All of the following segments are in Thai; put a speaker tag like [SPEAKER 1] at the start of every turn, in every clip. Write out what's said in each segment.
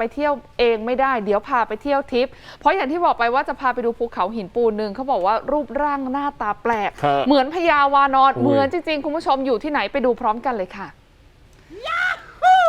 [SPEAKER 1] ไปเที่ยวเองไม่ได้เดี๋ยวพาไปเที่ยวทริป เพราะอย่างที่บอกไปว่าจะพาไปดูภูเขาหินปูนหนึ่งเขาบอกว่ารูปร่างหน้าตาแปลก
[SPEAKER 2] ครับ
[SPEAKER 1] เหมือนพญาวานอน
[SPEAKER 2] อุ้ย
[SPEAKER 1] เหมือนจริงๆ คุณผู้ชมอยู่ที่ไหนไปดูพร้อมกันเลยค่ะ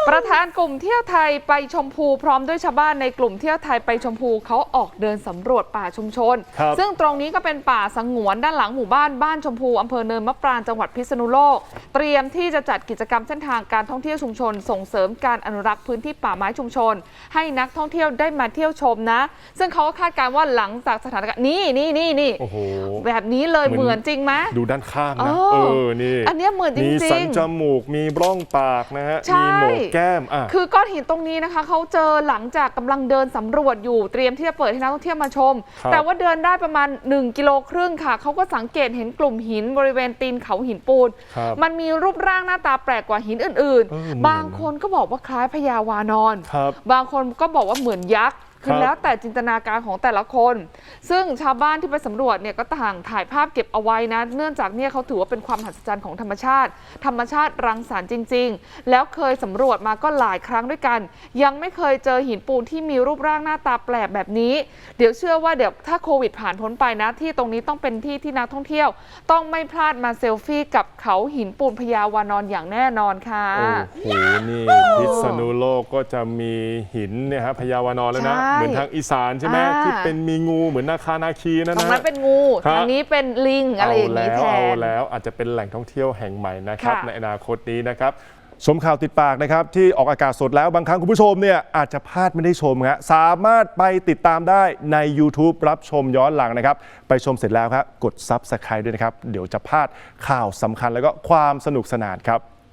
[SPEAKER 1] ประธานกลุ่มเที่ยวไทยไปชมพูพร้อมด้วยชาวบ้านในกลุ่มเที่ยวไทยไปชมพูเขาออกเดินสำรวจป่าชุมชน
[SPEAKER 2] ครับ
[SPEAKER 1] ซึ่งตรงนี้ก็เป็นป่าสงวนด้านหลังหมู่บ้านบ้านชมพูอำเภอเนินมะปรางจังหวัดพิษณุโลก เตรียมที่จะจัดกิจกรรมเส้นทางการท่องเที่ยวชุมชน ส่งเสริมการอนุรักษ์พื้นที่ป่าไม้ชุมชน ให้นักท่องเที่ยวได้มาเที่ยวชมนะ ซึ่งเขาก็คาดการณ์ว่าหลังจากสถานการณ์นี่นี่นี่นี่
[SPEAKER 2] โอ้โห
[SPEAKER 1] แบบนี้เลย
[SPEAKER 2] เหมือน
[SPEAKER 1] เหมือนจริงไหม
[SPEAKER 2] ดูด้านข้างนะ
[SPEAKER 1] เออ
[SPEAKER 2] เออนี่
[SPEAKER 1] อันเนี้ยเหมือนจ
[SPEAKER 2] มี
[SPEAKER 1] ริ
[SPEAKER 2] สัน
[SPEAKER 1] ง
[SPEAKER 2] จมูกมีบร่องปากนะฮะ
[SPEAKER 1] ใช่
[SPEAKER 2] มีโหนกแก้มอะ
[SPEAKER 1] คือก้อนหินตรงนี้นะคะเขาเจอหลังจากกำลังเดินสำรวจอยู่เตรียมที่จะเปิดให้นักท่องเที่ยวมาชม
[SPEAKER 2] ครับ
[SPEAKER 1] แต่ว่าเดินได้ประมาณ 1 กิโลครึ่งค่ะ เขาก็สังเกตเห็นกลุ่มหินบริเวณตีนเขาหินปูน
[SPEAKER 2] ครับ
[SPEAKER 1] มันมีรูปร่างหน้าตาแปลกกว่าหินอื่น
[SPEAKER 2] เออเหมือน
[SPEAKER 1] ๆ บางคนก็บอกว่าคล้ายพญาวานอน
[SPEAKER 2] ครับ
[SPEAKER 1] บางคนก็บอกว่าเหมือนยักษ์ คือ
[SPEAKER 2] ครับ
[SPEAKER 1] แล้วแต่จินตนาการของแต่ละคน ซึ่งชาวบ้านที่ไปสำรวจเนี่ยก็ต่างถ่ายภาพเก็บเอาไว้นะ เนื่องจากเนี่ยเขาถือว่าเป็นความมหัศจรรย์ของธรรมชาติ ธรรมชาติรังสรรค์จริง ๆ แล้วเคยสำรวจมาก็หลายครั้งด้วยกัน ยังไม่เคยเจอหินปูนที่มีรูปร่างหน้าตาแปลกแบบนี้ เดี๋ยวเชื่อว่าเดี๋ยวถ้าโควิดผ่านพ้นไปนะ ที่ตรงนี้ต้องเป็นที่ที่นักท่องเที่ยว ต้องไม่พลาดมาเซลฟี่กับเขาหินปูนพญาวานอนอย่างแน่นอนค่ะ
[SPEAKER 2] โอ้โห นี่พิษณุโลกก็จะมีหินเนี่ยฮะพญาวานอนแล้วนะ
[SPEAKER 1] ใช่
[SPEAKER 2] เหมือนทางอีสานใช่ไหม
[SPEAKER 1] อ่า
[SPEAKER 2] ที่เป็นมีงูเหมือนนาคานาคีนั่น
[SPEAKER 1] ตรง
[SPEAKER 2] นะ
[SPEAKER 1] นั้นเป็นงู
[SPEAKER 2] ครับ
[SPEAKER 1] ทางนี้เป็นลิงอะไรอย่างนี้
[SPEAKER 2] นี้
[SPEAKER 1] แท
[SPEAKER 2] เอา
[SPEAKER 1] น
[SPEAKER 2] แล้วอาจจะเป็นแหล่งท่องเที่ยวแห่งใหม่นะครับ
[SPEAKER 1] ค่ะ
[SPEAKER 2] ในอนาคตนี้นะครับชมข่าวติดปากนะครับ ที่ออกอากาศสดแล้วบางครั้งคุณผู้ชมเนี่ยอาจจะพลาดไม่ได้ชมฮะสามารถไปติดตามได้ใน YouTube รับชมย้อนหลังนะครับ ไปชมเสร็จแล้วครับกด Subscribe ด้วยนะครับ เดี๋ยวจะพลาดข่าวสำคัญแล้วก็ความสนุกสนานครับ